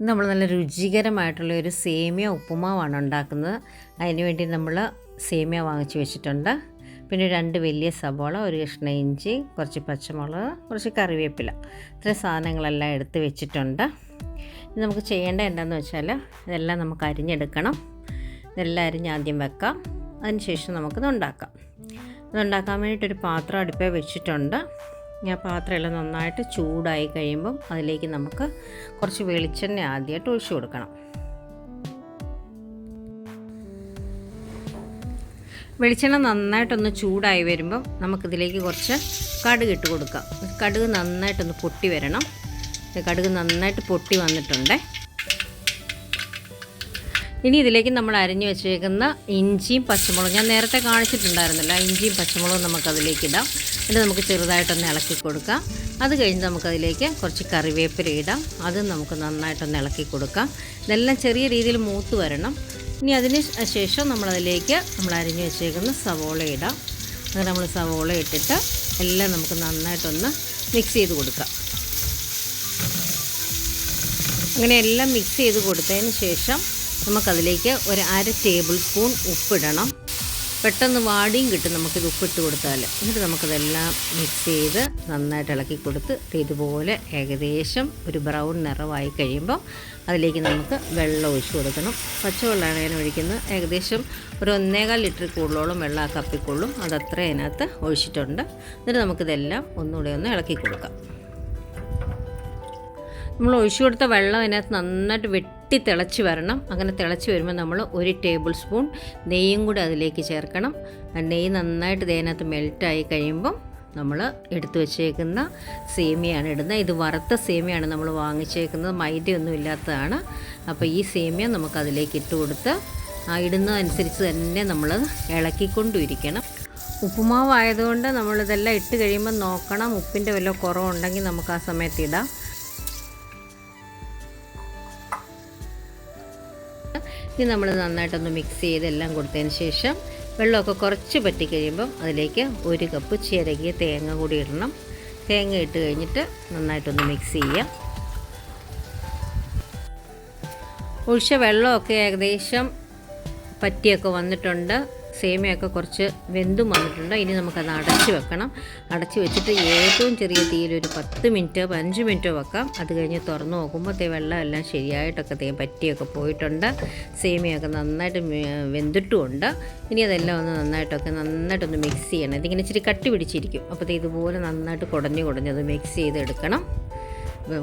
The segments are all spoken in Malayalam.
നമ്മൾ നല്ല രുചികരമായിട്ടുള്ള ഒരു സേമിയ ഉപ്പുമാവാണ് ഉണ്ടാക്കുന്നത്. അതിന് വേണ്ടി നമ്മൾ സേമിയ വാങ്ങിച്ച് വെച്ചിട്ടുണ്ട്. പിന്നെ രണ്ട് വലിയ സബോള ഒരു കഷ്ണ ഇഞ്ചി കുറച്ച് പച്ചമുളക് കുറച്ച് കറിവേപ്പില. ഇത്ര സാധനങ്ങളെല്ലാം എടുത്ത് വെച്ചിട്ടുണ്ട്. നമുക്ക് ചെയ്യേണ്ട എന്താണെന്ന് വെച്ചാൽ ഇതെല്ലാം നമുക്ക് അരിഞ്ഞെടുക്കണം. ഇതെല്ലാം അരിഞ്ഞ് ആദ്യം വെക്കാം. അതിനുശേഷം നമുക്കിത് ഉണ്ടാക്കാം. ഇതുണ്ടാക്കാൻ വേണ്ടിയിട്ടൊരു പാത്രം അടുപ്പേ വെച്ചിട്ടുണ്ട്. ഞാൻ പാത്രമെല്ലാം നന്നായിട്ട് ചൂടായി കഴിയുമ്പം അതിലേക്ക് നമുക്ക് കുറച്ച് വെളിച്ചെണ്ണ ആദ്യമായിട്ട് ഒഴിച്ചു കൊടുക്കണം. വെളിച്ചെണ്ണ നന്നായിട്ടൊന്ന് ചൂടായി വരുമ്പം നമുക്കിതിലേക്ക് കുറച്ച് കടുക് ഇട്ട് കൊടുക്കാം. കടുക് നന്നായിട്ടൊന്ന് പൊട്ടി വരണം. കടുക് നന്നായിട്ട് പൊട്ടി വന്നിട്ടുണ്ടേ. ഇനി ഇതിലേക്ക് നമ്മൾ അരിഞ്ഞു വെച്ചേക്കുന്ന ഇഞ്ചിയും പച്ചമുളകും ഞാൻ നേരത്തെ കാണിച്ചിട്ടുണ്ടായിരുന്നല്ലോ ഇഞ്ചിയും പച്ചമുളകും നമുക്കതിലേക്ക് ഇടാം. എന്നിട്ട് നമുക്ക് ചെറുതായിട്ടൊന്ന് ഇളക്കി കൊടുക്കാം. അത് കഴിഞ്ഞ് നമുക്കതിലേക്ക് കുറച്ച് കറിവേപ്പില ഇടാം. അതും നമുക്ക് നന്നായിട്ടൊന്ന് ഇളക്കി കൊടുക്കാം. ഇതെല്ലാം ചെറിയ രീതിയിൽ മൂത്ത് വരണം. ഇനി അതിന് ശേഷം നമ്മളതിലേക്ക് നമ്മൾ അരിഞ്ഞു വെച്ചേക്കുന്ന സവോള ഇടാം. അങ്ങനെ നമ്മൾ സവോള ഇട്ടിട്ട് എല്ലാം നമുക്ക് നന്നായിട്ടൊന്ന് മിക്സ് ചെയ്ത് കൊടുക്കാം. അങ്ങനെ എല്ലാം മിക്സ് ചെയ്ത് കൊടുത്തതിന് ശേഷം നമുക്കതിലേക്ക് ഒരു അര ടേബിൾ സ്പൂൺ ഉപ്പിടണം. പെട്ടെന്ന് വാടിയും കിട്ടും നമുക്കിത് ഉപ്പിട്ട് കൊടുത്താൽ എന്നിട്ട് നമുക്കതെല്ലാം മിക്സ് ചെയ്ത് നന്നായിട്ട് ഇളക്കി കൊടുത്ത് ഇതുപോലെ ഏകദേശം ഒരു ബ്രൗൺ നിറമായി കഴിയുമ്പോൾ അതിലേക്ക് നമുക്ക് വെള്ളം ഒഴിച്ച് കൊടുക്കണം. പച്ചവെള്ളമാണ് ഞാൻ ഒഴിക്കുന്നത്. ഏകദേശം ഒരു ഒന്നേകാൽ ലിറ്റർ കൂടുതലോളം വെള്ളം ആ കപ്പിക്കൊള്ളും അതത്ര അതിനകത്ത് ഒഴിച്ചിട്ടുണ്ട്. എന്നിട്ട് നമുക്കിതെല്ലാം ഒന്നുകൂടെ ഒന്ന് ഇളക്കി കൊടുക്കാം. നമ്മൾ ഒഴിച്ചു കൊടുത്ത വെള്ളം അതിനകത്ത് നന്നായിട്ട് വെട്ടി തിളച്ച് വരണം. അങ്ങനെ തിളച്ച് വരുമ്പോൾ നമ്മൾ ഒരു ടേബിൾ സ്പൂൺ നെയ്യും കൂടി അതിലേക്ക് ചേർക്കണം. നെയ്യ് നന്നായിട്ട് ഇതിനകത്ത് മെൽറ്റായി കഴിയുമ്പം നമ്മൾ എടുത്തു വച്ചേക്കുന്ന സേമിയാണ് ഇടുന്നത്. ഇത് വറുത്ത സേമിയാണ് നമ്മൾ വാങ്ങിച്ചേക്കുന്നത്. മൈദയൊന്നും ഇല്ലാത്തതാണ്. അപ്പോൾ ഈ സേമിയ നമുക്ക് അതിലേക്ക് ഇട്ട് കൊടുത്ത് ആ ഇടുന്നതനുസരിച്ച് തന്നെ നമ്മൾ ഇളക്കിക്കൊണ്ടിരിക്കണം. ഉപ്പുമാവായതുകൊണ്ട് നമ്മളിതെല്ലാം ഇട്ട് കഴിയുമ്പോൾ നോക്കണം. ഉപ്പിന്റെ വല്ല കുറവുണ്ടെങ്കിൽ നമുക്ക് ആ സമയത്ത് ഇടാം. ഇനി നമ്മൾ നന്നായിട്ടൊന്ന് മിക്സ് ചെയ്ത് എല്ലാം കൊടുത്തതിന് ശേഷം വെള്ളമൊക്കെ കുറച്ച് പറ്റി കഴിയുമ്പം അതിലേക്ക് ഒരു കപ്പ് ചിരകിയ തേങ്ങ കൂടി ഇടണം. തേങ്ങ ഇട്ട് കഴിഞ്ഞിട്ട് നന്നായിട്ടൊന്ന് മിക്സ് ചെയ്യാം. ഒഴിച്ച വെള്ളമൊക്കെ ഏകദേശം പറ്റിയൊക്കെ വന്നിട്ടുണ്ട്. സേമിയൊക്കെ കുറച്ച് വെന്തും വന്നിട്ടുണ്ട്. ഇനി നമുക്കത് അടച്ച് വെക്കണം. അടച്ച് വെച്ചിട്ട് ഏറ്റവും ചെറിയ തീയിൽ ഒരു പത്ത് മിനിറ്റോ പതിനഞ്ച് മിനിറ്റോ വെക്കാം. അത് കഴിഞ്ഞ് തുറന്ന് നോക്കുമ്പോൾ തേ വെള്ളം എല്ലാം ശരിയായിട്ടൊക്കെ തേ പറ്റിയൊക്കെ പോയിട്ടുണ്ട്. സേമിയൊക്കെ നന്നായിട്ട് വെന്തിട്ടുമുണ്ട്. ഇനി അതെല്ലാം ഒന്ന് നന്നായിട്ടൊക്കെ നന്നായിട്ടൊന്ന് മിക്സ് ചെയ്യണം. ഇതിങ്ങനെ ഇച്ചിരി കട്ടി പിടിച്ചിരിക്കും. അപ്പോൾ ഇതുപോലെ നന്നായിട്ട് കുടഞ്ഞു കുടഞ്ഞത് മിക്സ് ചെയ്തെടുക്കണം.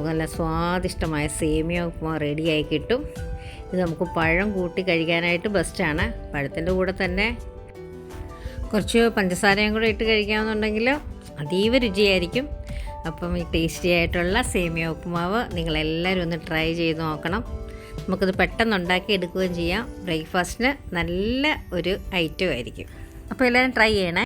നല്ല സ്വാദിഷ്ടമായ സേമിയ ഉപ്പ് റെഡിയായി കിട്ടും. ഇത് നമുക്ക് പഴം കൂട്ടി കഴിക്കാനായിട്ട് ബെസ്റ്റാണ്. പഴത്തിന്റെ കൂടെ തന്നെ കുറച്ച് പഞ്ചസാരയും കൂടെ ഇട്ട് കഴിക്കാമെന്നുണ്ടെങ്കിൽ അതീവ രുചിയായിരിക്കും. അപ്പം ഈ ടേസ്റ്റി ആയിട്ടുള്ള സേമിയ ഉപ്പുമാവ് നിങ്ങളെല്ലാവരും ഒന്ന് ട്രൈ ചെയ്ത് നോക്കണം. നമുക്കത് പെട്ടെന്ന് ഉണ്ടാക്കി എടുക്കുകയും ചെയ്യാം. ബ്രേക്ക്ഫാസ്റ്റിന് നല്ല ഒരു ഐറ്റം ആയിരിക്കും. അപ്പോൾ എല്ലാവരും ട്രൈ ചെയ്യണേ.